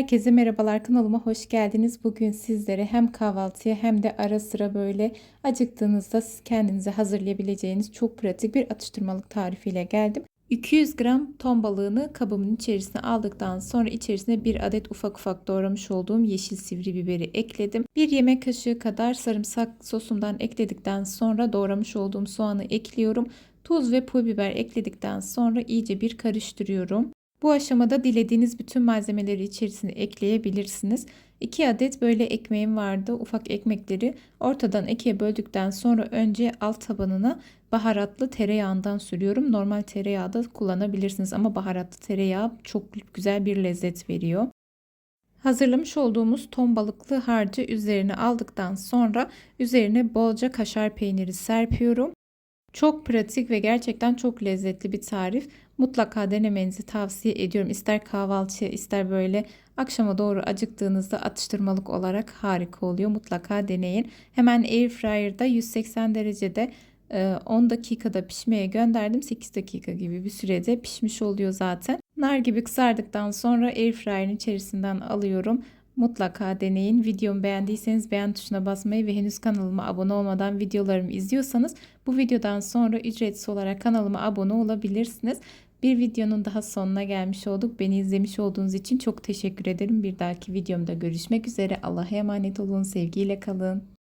Herkese merhabalar kanalıma hoş geldiniz. Bugün sizlere hem kahvaltıya hem de ara sıra böyle acıktığınızda siz kendinize hazırlayabileceğiniz çok pratik bir atıştırmalık tarifiyle geldim. 200 gram ton balığını kabımın içerisine aldıktan sonra içerisine bir adet ufak ufak doğramış olduğum yeşil sivri biberi ekledim. Bir yemek kaşığı kadar sarımsak sosumdan ekledikten sonra doğramış olduğum soğanı ekliyorum. Tuz ve pul biber ekledikten sonra iyice bir karıştırıyorum. Bu aşamada dilediğiniz bütün malzemeleri içerisine ekleyebilirsiniz. 2 adet böyle ekmeğim vardı. Ufak ekmekleri ortadan ikiye böldükten sonra önce alt tabanına baharatlı tereyağından sürüyorum. Normal tereyağı da kullanabilirsiniz ama baharatlı tereyağı çok güzel bir lezzet veriyor. Hazırlamış olduğumuz ton balıklı harcı üzerine aldıktan sonra üzerine bolca kaşar peyniri serpiyorum. Çok pratik ve gerçekten çok lezzetli bir tarif. Mutlaka denemenizi tavsiye ediyorum. İster kahvaltıya ister böyle akşama doğru acıktığınızda atıştırmalık olarak harika oluyor. Mutlaka deneyin. Hemen Airfryer'da 180 derecede 10 e, dakikada pişmeye gönderdim. 8 dakika gibi bir sürede pişmiş oluyor zaten. Nar gibi kızardıktan sonra Airfryer'ın içerisinden alıyorum. Mutlaka deneyin. Videomu beğendiyseniz beğen tuşuna basmayı ve henüz kanalıma abone olmadan videolarımı izliyorsanız bu videodan sonra ücretsiz olarak kanalıma abone olabilirsiniz. Bir videonun daha sonuna gelmiş olduk. Beni izlemiş olduğunuz için çok teşekkür ederim. Bir dahaki videomda görüşmek üzere. Allah'a emanet olun. Sevgiyle kalın.